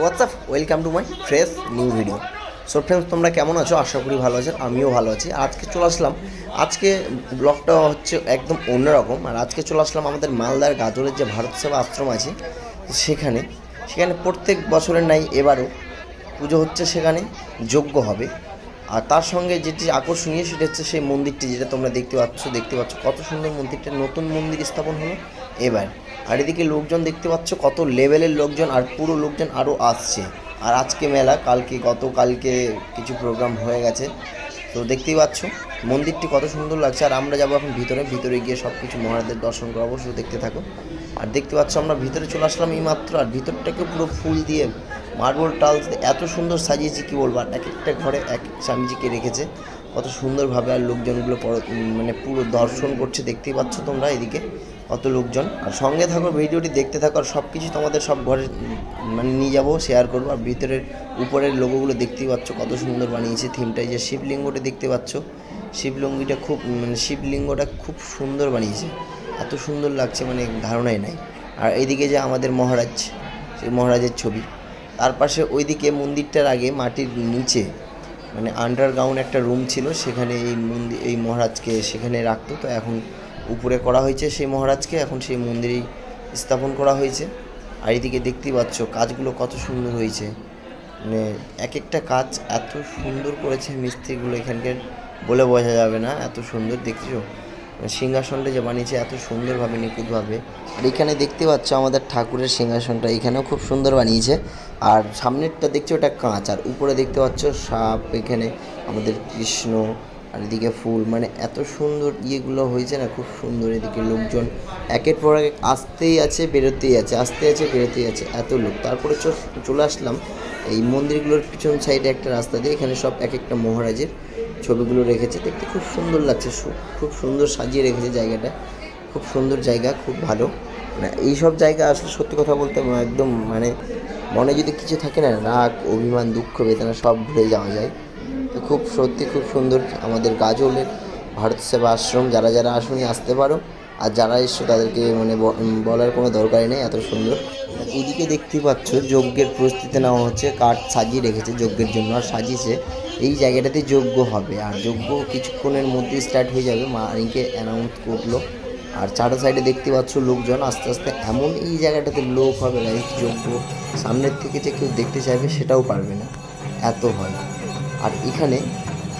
WhatsApp welcome to my fresh new video so friends তোমরা কেমন আছো? আশা করি ভালো আছো আমিও ভালো আছি। আজকে চলে আসলাম। আজকে ব্লগটা হচ্ছে একদম অন্যরকম। আর আজকে চলে আসলাম আমাদের মালদার গাজরের যে ভারত সেবা আশ্রম আছে সেখানে। সেখানে প্রত্যেক বছরের নাই এবারও পুজো হচ্ছে সেখানে যোগ্য হবে। আর তার সঙ্গে যেটি আকর্ষণীয় সেটা হচ্ছে সেই মন্দিরটি যেটা তোমরা দেখতে পাচ্ছ দেখতে পাচ্ছ কত সুন্দর মন্দিরটা। নতুন মন্দির স্থাপন হলো এবার, আর এদিকে লোকজন দেখতে পাচ্ছ কত লেভেলের লোকজন, আর পুরো লোকজন আরও আসছে। আর আজকে মেলা, কালকে গতকালকে কিছু প্রোগ্রাম হয়ে গেছে। তো দেখতেই পাচ্ছ, মন্দিরটি কত সুন্দর লাগছে। আর আমরা যাব এখন ভিতরে ভিতরে গিয়ে সব কিছু মহারাজদের দর্শন করব অবশ্যই দেখতে থাকো। আর দেখতে পাচ্ছ, আমরা ভিতরে চলে আসলাম এই মাত্র আর ভিতরটাকে পুরো ফুল দিয়ে মার্বল টালস এত সুন্দর সাজিয়েছে, কি বলব? এক একটা ঘরে এক স্বামীজিকে রেখেছে। কত সুন্দরভাবে আর লোকজনগুলো মানে পুরো দর্শন করছে, দেখতেই পাচ্ছ তোমরা এদিকে, কত লোকজন। আর সঙ্গে থাকো, ভিডিওটি দেখতে থাকো, আর সব কিছু তোমাদের সব ঘরে মানে নিয়ে যাব শেয়ার করব। আর ভিতরের, উপরের লোগোগুলো দেখতেই পাচ্ছ, কত সুন্দর বানিয়েছে থিমটা যে শিবলিঙ্গটা দেখতে পাচ্ছ, শিবলিঙ্গিটা খুব মানে শিবলিঙ্গটা খুব সুন্দর বানিয়েছে। এত সুন্দর লাগছে মানে ধারণাই নাই। আর এইদিকে যে আমাদের মহারাজ, সেই মহারাজের ছবি। তার পাশে ওইদিকে মন্দিরটার আগে মাটির নিচে মানে আন্ডারগ্রাউন্ড একটা রুম ছিল, সেখানে এই মন্দির এই মহারাজকে সেখানে রাখতো। তো এখন উপরে করা হয়েছে সেই মহারাজকে, এখন সেই মন্দিরেই স্থাপন করা হয়েছে। আর এদিকে দেখতেই পাচ্ছ কাজগুলো কত সুন্দর হয়েছে। মানে এক একটা কাজ এত সুন্দর করেছে মিস্ত্রিগুলো এখানকার বলে বোঝা যাবে না, এত সুন্দর, দেখছ? সিংহাসনটা যে বানিয়েছে, এত সুন্দরভাবে নিখুঁতভাবে। আর এখানে দেখতে পাচ্ছ আমাদের ঠাকুরের সিংহাসনটা, এখানেও খুব সুন্দর বানিয়েছে। আর সামনেরটা দেখছ ওটা কাঁচ। আর উপরে দেখতে পাচ্ছ সাপ, এখানে আমাদের কৃষ্ণ, আর এদিকে ফুল। মানে এত সুন্দর ইয়েগুলো হয়েছে না, খুব সুন্দর এদিকে লোকজন। একের পর এক আসতেই আছে, বেরোতেই আছে, আসতে আছে, বেরোতেই আছে, এত লোক। তারপরে চলে আসলাম এই মন্দিরগুলোর পিছন সাইডে একটা রাস্তা দিয়ে, এখানে সব এক একটা মহারাজের ছবিগুলো রেখেছে, দেখতে খুব সুন্দর লাগছে খুব সুন্দর সাজিয়ে রেখেছে জায়গাটা। খুব সুন্দর জায়গা, খুব ভালো। মানে এইসব জায়গা আসলে সত্যি কথা বলতে একদম মানে মনে যদি কিছু থাকে না, রাগ, অভিমান, দুঃখ, বেদনা সব ভুলে যাওয়া যায়। তো খুব সত্যি খুব সুন্দর আমাদের গাজলের ভারত সেবা আশ্রম, যারা যারা আসুনি আসতে পারো। আর যারা এসছো তাদেরকে মানে বলার কোনো দরকারই নেই, এত সুন্দর। এদিকে দেখতেই পাচ্ছ, যজ্ঞের প্রস্তুতি নেওয়া হচ্ছে, কাঠ সাজিয়ে রেখেছে যজ্ঞের জন্য, আর সাজিয়েছে এই জায়গাটাতে যজ্ঞ হবে। আর যজ্ঞ কিছুক্ষণের মধ্যে স্টার্ট হয়ে যাবে। মা আরিকে অ্যানাউন্স করল। আর চারো সাইডে দেখতে পাচ্ছ লোকজন। আস্তে আস্তে এমন এই জায়গাটাতে লোক হবে গাইস যোগ্য। সামনের থেকে যে কেউ দেখতে চাইবে সেটাও পারবে না। এত হয় আর এখানে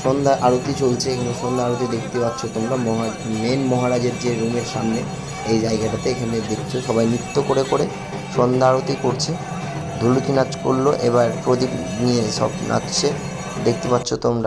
সন্ধ্যা আরতি চলছে। এখানে সন্ধ্যা আরতি দেখতে পাচ্ছ তোমরা। মহা মেন মহারাজের যে রুমের সামনে এই জায়গাটাতে এখানে দেখছ সবাই নৃত্য করে করে সন্ধ্যা আরতি করছে। ধুলুকি নাচ করল। এবার প্রদীপ নিয়ে সব নাচছে। দেখতে পাচ্ছ তোমরা।